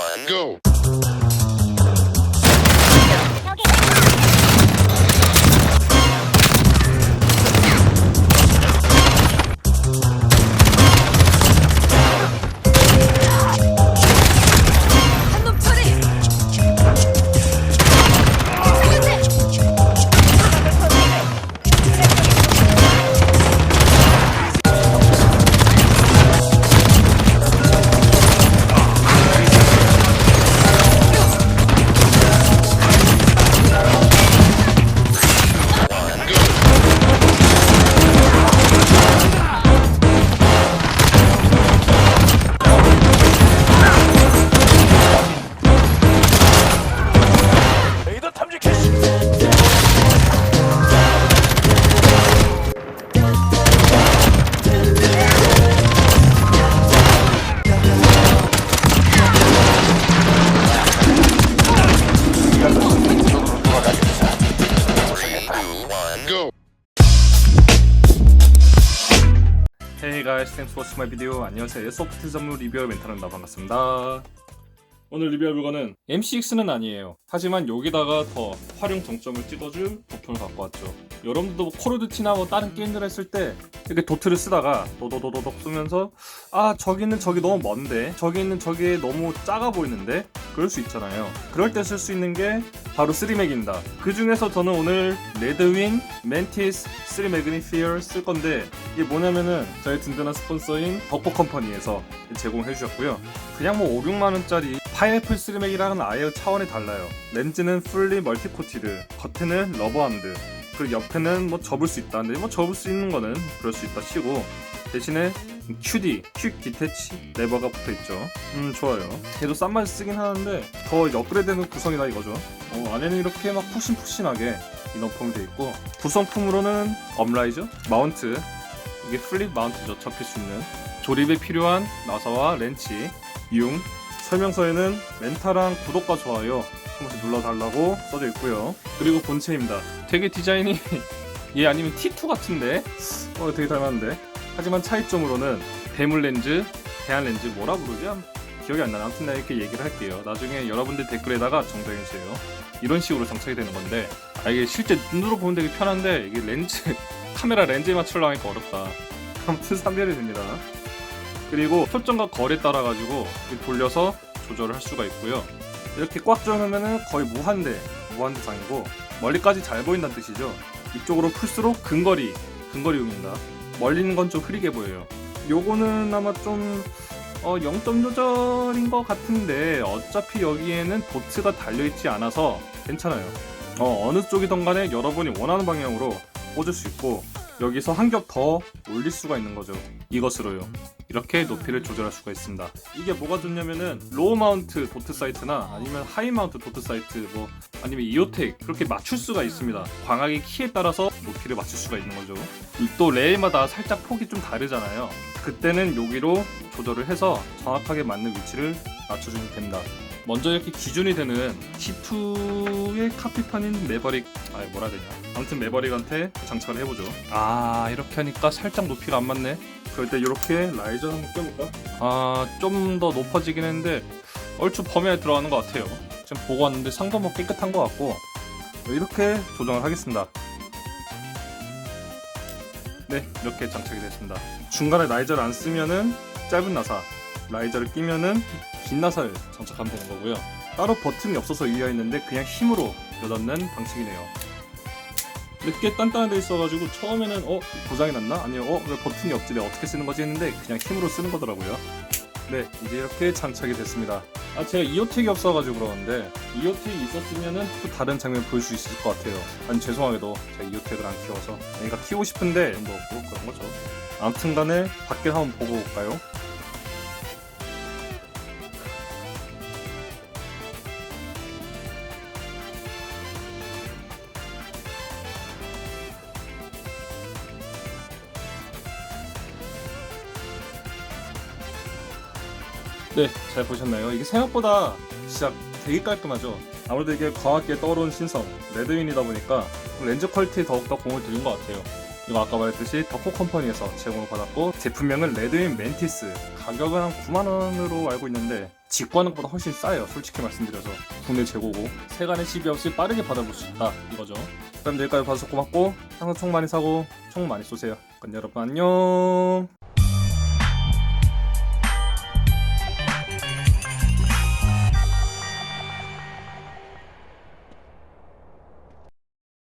one, go. Hey guys, thanks for watching my video. 안녕하세요. 소프트 전문 리뷰어 멘탈입니다. 반갑습니다. 오늘 리뷰할 물건은 M6는 아니에요. 하지만 여기다가 더 활용 정점을 찍어줄 도트를 갖고 왔죠. 여러분들도 뭐 콜오드티나 뭐 다른 게임들 했을 때 이렇게 도트를 쓰다가 도도도도독 쓰면서 아 저기 있는 저기 너무 먼데 저기 있는 저기 너무 작아 보이는데 그럴 수 있잖아요. 그럴 때 쓸 수 있는 게 바로 3맥입니다. 그 중에서 저는 오늘 레드윈 멘티스 3 매그니피어 쓸 건데 이게 뭐냐면은 저희 든든한 스폰서인 덕포 컴퍼니에서 제공해 주셨고요. 그냥 뭐 5, 6만 원짜리 파인애플 3맥이랑은 아예 차원이 달라요. 렌즈는 풀리 멀티코티드, 겉에는 러버함드, 그리고 옆에는 뭐 접을 수 있다. 근데 뭐 접을 수 있는 거는 그럴 수 있다 치고 대신에 QD, 퀵 디태치 레버가 붙어 있죠. 음 좋아요. 걔도 싼 맛이 쓰긴 하는데 더 업그레이드되는 구성이다 이거죠. 어, 안에는 이렇게 막 푹신푹신하게 인어폼이 돼 있고 구성품으로는 업라이저, 마운트 이게 플립 마운트죠. 접힐 수 있는 조립에 필요한 나사와 렌치, 융 설명서에는 멘타랑 구독과 좋아요 한 번씩 눌러달라고 써져 있고요. 그리고 본체입니다. 되게 디자인이 얘 아니면 T2 같은데 어 되게 닮았는데 하지만 차이점으로는 대물 렌즈, 대한 렌즈 뭐라 부르지? 아, 기억이 안 나나 아무튼 내가 이렇게 얘기를 할게요. 나중에 여러분들 댓글에다가 정정해 주세요. 이런 식으로 장착이 되는 건데 아 이게 실제 눈으로 보면 되게 편한데 이게 렌즈 카메라 렌즈에 맞추려고 하니까 어렵다. 아무튼 삼별이 됩니다. 그리고 초점과 거리에 따라 가지고 돌려서 조절을 할 수가 있고요. 이렇게 꽉 조여놓으면 거의 무한대, 무한대상이고 멀리까지 잘 보인다는 뜻이죠. 이쪽으로 풀수록 근거리, 근거리용입니다. 멀리 있는 건 좀 흐리게 보여요. 요거는 아마 좀 어, 0점 조절인 것 같은데 어차피 여기에는 도트가 달려있지 않아서 괜찮아요. 어, 어느 쪽이든 간에 여러분이 원하는 방향으로 꽂을 수 있고 여기서 한 겹 더 올릴 수가 있는 거죠. 이것으로요. 이렇게 높이를 조절할 수가 있습니다. 이게 뭐가 좋냐면은 로우 마운트 도트 사이트나 아니면 하이 마운트 도트 사이트 뭐 아니면 이오텍 그렇게 맞출 수가 있습니다. 광학의 키에 따라서 높이를 맞출 수가 있는 거죠. 또 레일마다 살짝 폭이 좀 다르잖아요. 그때는 여기로 조절을 해서 정확하게 맞는 위치를 맞춰주면 됩니다. 먼저 이렇게 기준이 되는 T2의 카피판인 매버릭, 아 뭐라 해야 되냐. 아무튼 매버릭한테 장착을 해보죠. 아 이렇게 하니까 살짝 높이가 안 맞네. 그럴 때 이렇게 라이저 한번 껴볼까? 아좀 더 높아지긴 했는데 얼추 범위에 들어가는 것 같아요. 지금 보고 왔는데 상도 뭐 깨끗한 것 같고 이렇게 조정을 하겠습니다. 네 이렇게 장착이 됐습니다. 중간에 라이저를 안 쓰면은 짧은 나사, 라이저를 끼면은 긴 나사를 장착하면 되는 거고요. 따로 버튼이 없어서 이해했는데 그냥 힘으로 열어넣는 방식이네요. 늦게 단단하게 있어가지고 처음에는 어 고장이 났나? 아니요 어 왜 버튼이 없지 내가 어떻게 쓰는 거지 했는데 그냥 힘으로 쓰는 거더라고요. 네 이제 이렇게 장착이 됐습니다. 아 제가 이오텍이 없어가지고 그러는데 이오텍이 있었으면은 또 다른 장면 보일 수 있을 것 같아요. 아니 죄송하게도 제가 이오텍을 안 키워서 그러니까 키우고 싶은데 뭐 그런 거죠. 아무튼간에 밖에 한번 보고 올까요? 네, 잘 보셨나요? 이게 생각보다 진짜 되게 깔끔하죠? 아무래도 이게 과학계에 떠오른 신성, 레드윈이다 보니까 렌즈 퀄리티에 더욱더 공을 들인 것 같아요. 이거 아까 말했듯이 덕후 컴퍼니에서 제공을 받았고 제품명은 레드인 멘티스 가격은 한 9만원으로 알고 있는데 직구하는 것보다 훨씬 싸요 솔직히 말씀드려서 국내 재고고 세간의 시비 없이 빠르게 받아볼 수 있다 이거죠 그럼 여기까지 봐주셔서 고맙고 항상 총 많이 사고 총 많이 쏘세요 그럼 여러분 안녕